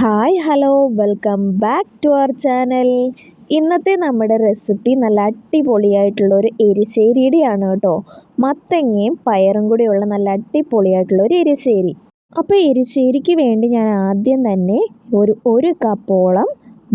Hi hello welcome back to our channel. ഇന്നത്തെ നമ്മുടെ recipe നല്ല അടിപൊളിയായിട്ടുള്ള ഒരു എരിശ്ശേരിയുടെയാണ് കേട്ടോ. മത്തങ്ങയും പയറും കൂടെയുള്ള നല്ല അടിപൊളിയായിട്ടുള്ള ഒരു എരിശ്ശേരി. അപ്പോൾ എരിശ്ശേരിക്ക് വേണ്ടി ഞാൻ ആദ്യം തന്നെ ഒരു ഒരു കപ്പോളം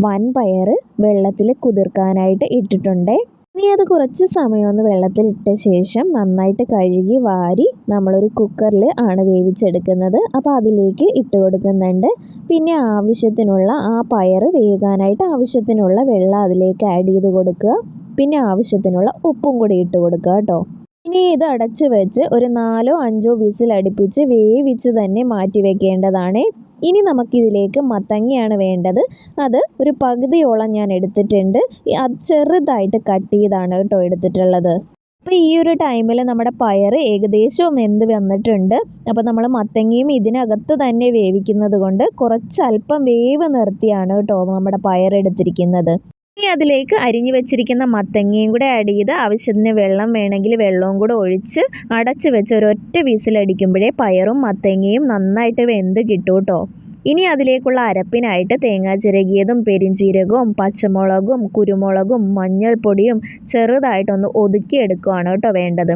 വൻപയർ വെള്ളത്തിൽ കുതിർക്കാനായിട്ട് ഇട്ടിട്ടുണ്ട്. ഇനി അത് കുറച്ച് സമയം ഒന്ന് വെള്ളത്തിലിട്ട ശേഷം നന്നായിട്ട് കഴുകി വാരി നമ്മളൊരു കുക്കറിൽ ആണ് വേവിച്ചെടുക്കുന്നത്. അപ്പോൾ അതിലേക്ക് ഇട്ട് കൊടുക്കുന്നുണ്ട്. പിന്നെ ആവശ്യത്തിനുള്ള ആ പയർ വേകാനായിട്ട് ആവശ്യത്തിനുള്ള വെള്ളം അതിലേക്ക് ആഡ് ചെയ്ത് കൊടുക്കുക. പിന്നെ ആവശ്യത്തിനുള്ള ഉപ്പും കൂടി ഇട്ട് കൊടുക്കുക കേട്ടോ. ഇനി ഇത് അടച്ചു വെച്ച് ഒരു നാലോ അഞ്ചോ വിസിൽ അടുപ്പിച്ച് വേവിച്ച് തന്നെ മാറ്റി വെക്കേണ്ടതാണ്. ഇനി നമുക്കിതിലേക്ക് മത്തങ്ങയാണ് വേണ്ടത്. അത് ഒരു പകുതിയോളം ഞാൻ എടുത്തിട്ടുണ്ട്. അത് ചെറുതായിട്ട് കട്ട് ചെയ്താണ് കേട്ടോ എടുത്തിട്ടുള്ളത്. അപ്പോൾ ഈ ഒരു ടൈമിൽ നമ്മുടെ പയർ ഏകദേശം എന്ത് വന്നിട്ടുണ്ട്. അപ്പോൾ നമ്മൾ മത്തങ്ങയും ഇതിനകത്ത് തന്നെ വേവിക്കുന്നത് കൊണ്ട് കുറച്ച് അല്പം വേവ് നിർത്തിയാണ് കേട്ടോ നമ്മുടെ പയർ എടുത്തിരിക്കുന്നത്. ഇനി അതിലേക്ക് അരിഞ്ഞു വെച്ചിരിക്കുന്ന മത്തങ്ങയും കൂടെ ആഡ് ചെയ്ത് ആവശ്യത്തിന് വെള്ളം വേണമെങ്കിൽ വെള്ളവും കൂടെ ഒഴിച്ച് അടച്ച് വെച്ച് ഒരൊറ്റ വിസിലടിക്കുമ്പോഴേ പയറും മത്തങ്ങയും നന്നായിട്ട് വെന്ത് കിട്ടും കേട്ടോ ഇനി അതിലേക്കുള്ള അരപ്പിനായിട്ട് തേങ്ങാ ചിരകിയതും പെരിഞ്ചീരകവും പച്ചമുളകും കുരുമുളകും മഞ്ഞൾപ്പൊടിയും ചെറുതായിട്ടൊന്ന് ഒതുക്കിയെടുക്കുകയാണ് കേട്ടോ വേണ്ടത്.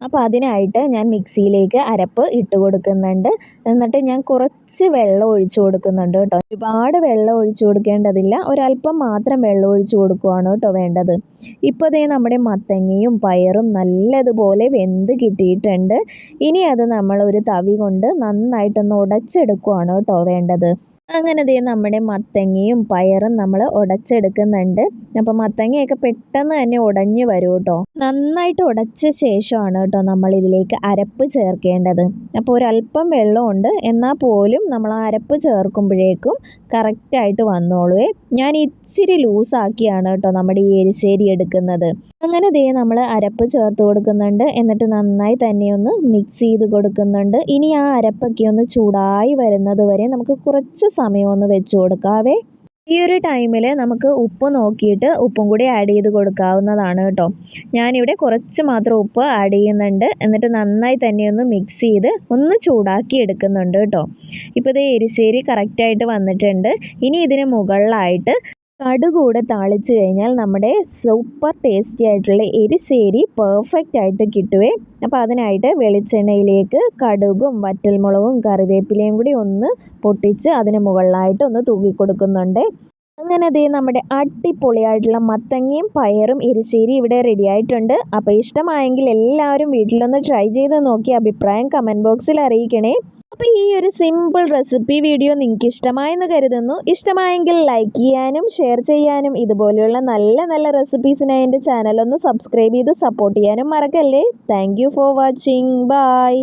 അപ്പോൾ അതിനായിട്ട് ഞാൻ മിക്സിയിലേക്ക് അരപ്പ് ഇട്ട് കൊടുക്കുന്നുണ്ട്. എന്നിട്ട് ഞാൻ കുറച്ച് വെള്ളം ഒഴിച്ചു കൊടുക്കുന്നുണ്ട് കേട്ടോ. ഒരുപാട് വെള്ളം ഒഴിച്ചു കൊടുക്കേണ്ടതില്ല. ഒരല്പം മാത്രം വെള്ളം ഒഴിച്ചു കൊടുക്കുകയാണ് കേട്ടോ വേണ്ടത്. ഇപ്പോൾ ദേ നമ്മുടെ മത്തങ്ങയും പയറും നല്ലതുപോലെ വെന്ത് കിട്ടിയിട്ടുണ്ട്. ഇനി അത് നമ്മൾ ഒരു തവി കൊണ്ട് നന്നായിട്ടൊന്ന് ഉടച്ചെടുക്കുകയാണ് കേട്ടോ വേണ്ടത്. അങ്ങനെ ദേ നമ്മുടെ മത്തങ്ങയും പയറും നമ്മൾ ഉടച്ചെടുക്കുന്നുണ്ട്. അപ്പോൾ മത്തങ്ങയൊക്കെ പെട്ടെന്ന് തന്നെ ഉടഞ്ഞു വരും കേട്ടോ. നന്നായിട്ട് ഉടച്ച ശേഷമാണ് കേട്ടോ നമ്മൾ ഇതിലേക്ക് അരപ്പ് ചേർക്കേണ്ടത്. അപ്പോൾ ഒരല്പം വെള്ളമുണ്ട്. എന്നാൽ പോലും നമ്മൾ ആ അരപ്പ് ചേർക്കുമ്പോഴേക്കും കറക്റ്റായിട്ട് വന്നോളൂ. ഞാൻ ഇച്ചിരി ലൂസാക്കിയാണ് കേട്ടോ നമ്മുടെ ഈ എരിശ്ശേരി എടുക്കുന്നത്. അങ്ങനെ ദേ നമ്മൾ അരപ്പ് ചേർത്ത് കൊടുക്കുന്നുണ്ട്. എന്നിട്ട് നന്നായി തന്നെ ഒന്ന് മിക്സ് ചെയ്ത് കൊടുക്കുന്നുണ്ട്. ഇനി ആ അരപ്പൊക്കെ ഒന്ന് ചൂടായി വരുന്നത് വരെ നമുക്ക് കുറച്ച് സമയം ഒന്ന് വെച്ച് കൊടുക്കാവേ. ഈ ഒരു ടൈമിൽ നമുക്ക് ഉപ്പ് നോക്കിയിട്ട് ഉപ്പും കൂടി ആഡ് ചെയ്ത് കൊടുക്കാവുന്നതാണ് കേട്ടോ. ഞാനിവിടെ കുറച്ച് മാത്രം ഉപ്പ് ആഡ് ചെയ്യുന്നുണ്ട്. എന്നിട്ട് നന്നായി തന്നെ ഒന്ന് മിക്സ് ചെയ്ത് ഒന്ന് ചൂടാക്കി എടുക്കുന്നുണ്ട് കേട്ടോ. ഇപ്പോൾ ഇത് എരിശ്ശേരി കറക്റ്റായിട്ട് വന്നിട്ടുണ്ട്. ഇനി ഇതിന് മുകളിലായിട്ട് കടുകൂടെ താളിച്ച് കഴിഞ്ഞാൽ നമ്മുടെ സൂപ്പർ ടേസ്റ്റി ആയിട്ടുള്ള എരിശ്ശേരി പെർഫെക്റ്റ് ആയിട്ട് കിട്ടുവേ. അപ്പോൾ അതിനായിട്ട് വെളിച്ചെണ്ണയിലേക്ക് കടുകും വറ്റൽമുളകും കറിവേപ്പിലയും കൂടി ഒന്ന് പൊട്ടിച്ച് അതിന് മുകളിലായിട്ട് ഒന്ന് തൂക്കി കൊടുക്കുന്നുണ്ട്. അങ്ങനെ അതേ നമ്മുടെ അടിപൊളിയായിട്ടുള്ള മത്തങ്ങയും പയറും എരിശ്ശേരി ഇവിടെ റെഡി ആയിട്ടുണ്ട്. അപ്പോൾ ഇഷ്ടമായെങ്കിൽ എല്ലാവരും വീട്ടിലൊന്ന് ട്രൈ ചെയ്ത് നോക്കി അഭിപ്രായം കമന്റ് ബോക്സിൽ അറിയിക്കണേ. അപ്പോൾ ഈ ഒരു സിമ്പിൾ റെസിപ്പി വീഡിയോ നിങ്ങൾക്ക് ഇഷ്ടമായെന്ന് കരുതുന്നു. ഇഷ്ടമായെങ്കിൽ ലൈക്ക് ചെയ്യാനും ഷെയർ ചെയ്യാനും ഇതുപോലെയുള്ള നല്ല നല്ല റെസിപ്പീസിനായി എന്റെ ചാനലൊന്ന് സബ്സ്ക്രൈബ് ചെയ്ത് സപ്പോർട്ട് ചെയ്യാനും മറക്കല്ലേ. Thank for watching bye